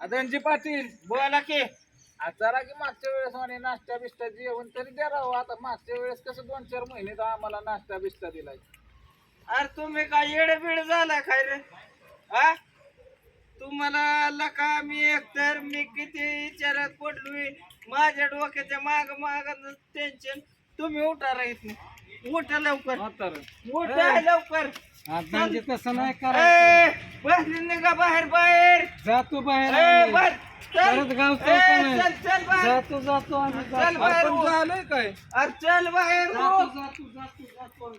धनजी पाटील बोला की. जरा की मागच्या वेळेस म्हणे नाश्ता बिस्टा जेवण तरी द्या राव. आता मागच्या वेळेस कसं दोन चार महिने तर आम्हाला नाश्ता बिस्टा दिलाय. अरे तुम्ही काय येडे बिड झालाय काय रे? हा? तुम्हाला लका मी एकतर मी किती विचारात पडलोय. माझ्या डोक्याच्या माग माग टेन्शन तुम्ही उठा राहत नाही. उठा लवकर. उठा लवकर. म्हणजे तसं नाही ए, बसली निघा बाहेर बाहेर जातो बाहेर ए, आम्ही. बर, चल. परत गाव ए. चल चल बाहेर जातो जातो आम्ही चल जातो. बाहेर आपण उठ. झालंय काय अरे चल बाहेर जातो, उठ. जातो, जातो, जातो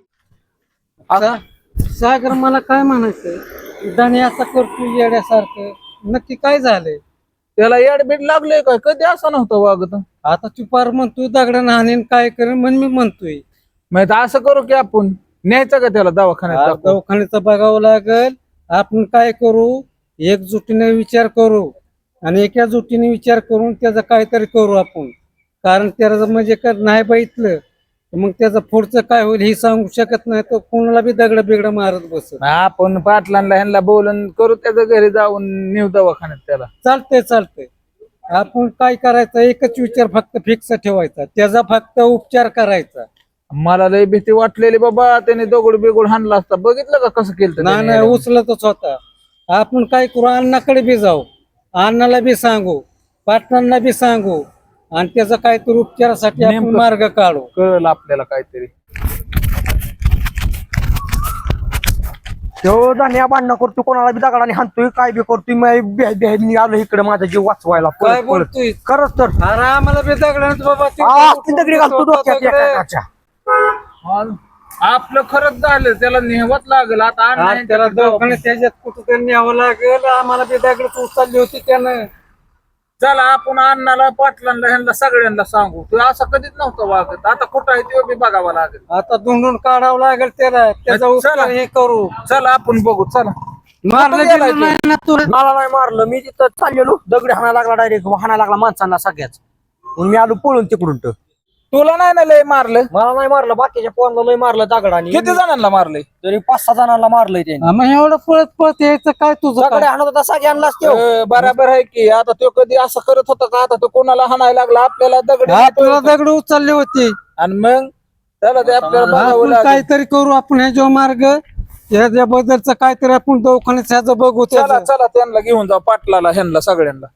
आम्ही. सा- सागर मला काय म्हणायचं दाणे आता करतो येड्यासारखं नक्की काय झालंय त्याला याडबीड लागले काय कधी असं नव्हतं वागत आता तू पार म्हणतो दगडानं हाणीन काय करेन म्हणून मी म्हणतोय मग आता असं करू की आपण न्यायचं का त्याला दवाखान्यात दाखवून? दवाखान्याचं बघावं लागेल. आपण काय करू? एकजुटीने विचार करू आणि एका जुटीने विचार करून त्याचा काहीतरी करू आपण. कारण त्याला म्हणजे का नाही बघितलं तर मग त्याचं पुढचं काय होईल हे सांगू शकत नाही. तर कोणाला बी दगड बिगड मारत बसत. आपण पाटलांना ह्यांना बोलून करू त्याच्या घरी जाऊन नेऊ दवाखान्यात त्याला. चालतंय चालतंय. आपण काय करायचं? एकच विचार फक्त फिक्स ठेवायचा. त्याचा फक्त उपचार करायचा. मला लय भीती वाटलेली बाबा त्याने दगड बिगड हाणला असता. बघितलं का कसं केलं नाही नाही उचलतच होता. आपण काय करू अण्णाकडे बी जाऊ. अण्णाला बी सांगू पाटणांना बी सांगू. आणि त्याचा काहीतरी उपचारासाठी आपण नेमकं- मार्ग काढू. कळलं आपल्याला काहीतरी. तो धान्या भांडणं करतो कोणाला बी दगडाने हाणतोय काय बी करतोय मी बे- बे- मी आलो इकडे माझा जीव वाचवायला. काय पळत. बोलतोय? खरंच तर. अरे आम्हाला बी दगडानं बाबा ते आ, ती दगडी घालतो डोक्यात दगड. एका एकाच्या. आपलं खरंच झालं त्याला नेहवत लागल. आता आज त्याला दवाखान्यात त्याच्यात कुठं तरी न्यावं लागेल. आम्हाला बी दगड उचलली होती त्यानं. चला आपण अण्णाला पाटलांना ह्यांना सगळ्यांना सांगू. ते असं कधीच नव्हतं वागत. आता कुठं आहे ते बी बघावं लागेल. आता धुंडून काढावं लागेल त्याला. त्याचा चला. उपचार हे करू. चला आपण बघू. चला. मारलं गेलं नाही ना तू? मला नाही मारलं. मी तिथं चाललेलो. दगडी हाणायला लागला डायरेक्ट हाणायला लागला माणसांना सगळ्याच. म्हणून मी आलो पळून तिकडून तर. तुला नाही ना लय मारलं? मला नाही मारलं बाकीच्या पोरांना लय मारलं दगडाने. किती जणांना मारलंय? तरी पाच सहा जणांना मारलंय त्याने. मग एवढं पळत पळत यायचं काय तुझं दगडी काय? हाणत होता सगळ्यांनाच तो. अं, बराबर आहे की. आता तो कधी असं करत होता का? आता तो कोणाला हाणायला लागला? आपल्याला दगड आपल्याला दगड उचलली होती. आणि मग? त्याला ते आपल्याला बघावं आपण लागेल. काहीतरी करू आपण ह्या जो मार्ग. याच्या बद्दलच काहीतरी आपण दवाखान्यात ह्याचं बघू चला त्याचं. चला त्यांना घेऊन जाऊ पाटलाला ह्यांना सगळ्यांना.